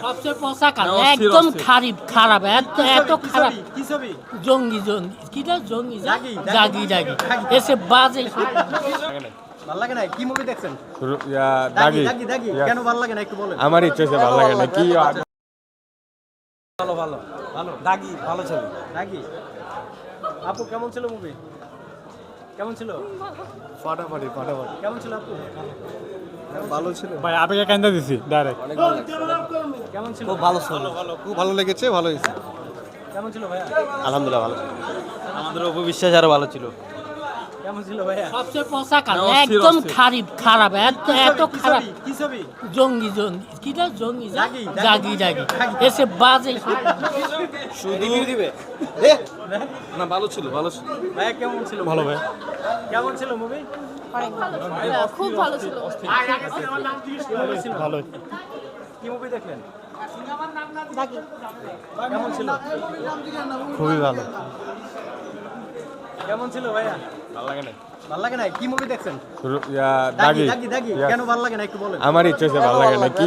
সবচেয়ে পচা কাজ একদম খারিপ খারাপ এত এত খারাপ। জঙ্গি জঙ্গি। কিটা জঙ্গি জাগি, জাগি। জাগি এসে বাজে। ভালো লাগে মুভি দেখছেন? শুরু- দাগি দাগি। দাগি দাগি। Yes. কেন ভালো লাগে না আমার ইচ্ছে হচ্ছে ভালো লাগে না কি ভালো ভালো ভালো দাগি ভালো ছবি। দাগি। আপু কেমন ছিল মুভি কেমন ছিল? ফাটাফাটি ফাটাফাটি। কেমন ছিল আপু? ভালো ছিল। ভাই আবেগে কান্দা দিছি ডাইরেক্ট কেমন ছিল? খুব ভালো ছিল খুব ভালো লেগেছে ভালো হয়েছে। কেমন ছিল ভাইয়া? আলহামদুলিল্লাহ ভালো। আমাদের অপবিশ্বাস আরও ভালো ছিল। কেমন ছিল ভাইয়া? সবচেয়ে পচা কাজ একদম খারিপ খারাপ এত এত খারাপ। কি ছবি? জঙ্গি জঙ্গি। কিটা জঙ্গি জাগি, জাগি। জাগি এসে বাজে। শুধু দিবে। না ভালো ছিল ভালো ছিল। ভাইয়া কেমন ছিল ভালো ভাই কেমন ছিল মুভি খুব ভালো ছিল। ভালো কি মুভি দেখলেন? কেমন ছিল? খুবই ভালো। কেমন ছিল ভাইয়া? ভালো লাগে না ভালো লাগে না কি মুভি দেখছেন? দাগি দাগি। দাগি দাগি। কেন ভালো লাগে না একটু বলেন? আমার ইচ্ছে হচ্ছে ভালো লাগে না কি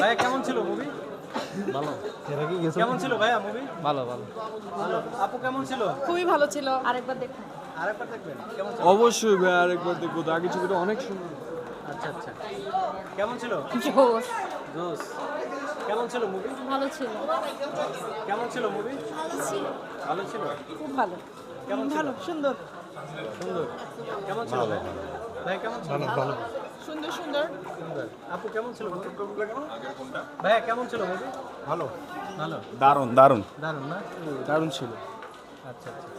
ভাইয়া কেমন ছিল মুভি ভালো। কেমন ছিল ভাইয়া মুভি ভালো ভালো। ভালো। আপু কেমন ছিল? খুবই ভালো ছিল। আরেকবার দেখুন। আরেকবার দেখবেন। অবশ্যই ভাই আরেকবার দেখব। দাগি ছবিটা অনেক সুন্দর। আচ্ছা আচ্ছা। কেমন ছিল? জোস জোস কেমন ছিল মুভি ভালো ছিল। কেমন ছিল মুভি ভালো ছিল। ভালো ছিল? খুব ভালো। কেমন ছিল? সুন্দর। সুন্দর। কেমন ছিল? ভাই ভাই কেমন ছিল? ভালো সুন্দর সুন্দর। সুন্দর। আপু কেমন ছিল মুভি ভাইয়া কেমন ছিল মুভি ভালো। ভালো। দারুণ দারুণ। দারুণ না? দারুণ ছিল। আচ্ছা আচ্ছা।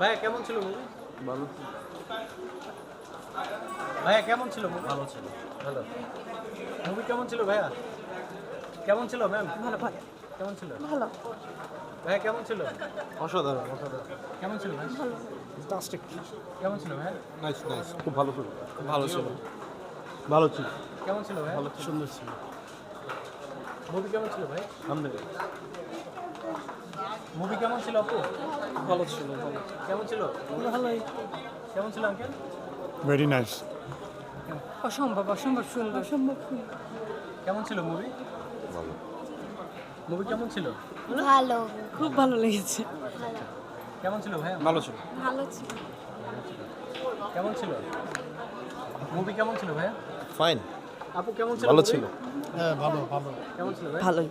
ভাইয়া কেমন ছিল মুভি ভালো। ভাইয়া কেমন ছিল মুভি ভালো ছিল। ভালো। মুভি কেমন ছিল ভাইয়া? কেমন ছিল ম্যাম ভালো ভালো। কেমন ছিল? ভালো। ভাইয়া কেমন ছিল? অসাধারণ অসাধারণ। কেমন ছিল ভাই কেমন ছিল ভাইয়া নাইস নাইস খুব ভালো ছিল খুব ভালো ছিল। ভালো ছিল। কেমন ছিল ভাই ভালো সুন্দর ছিল। মুভি কেমন ছিল ভাই? আলহামদুলিল্লাহ। মুভি কেমন ছিল আপু? ভালো ছিল ভালো। কেমন ছিল? ভালোই। কেমন ছিল আঙ্কেল ভেরি নাইস অসম্ভব অসম্ভব সুন্দর। অসম্ভব কেমন ছিল মুভি মুভি কেমন ছিল? ভালো। খুব ভালো লেগেছে। কেমন ছিল ভাইয়া? ভালো ছিল। ভালো ছিল। কেমন ছিল? মুভি কেমন ছিল ভাইয়া? ফাইন আপু কেমন ছিল ভালো ছিল। হ্যাঁ ভালো ভালো। কেমন ছিল ভাই ভালোই।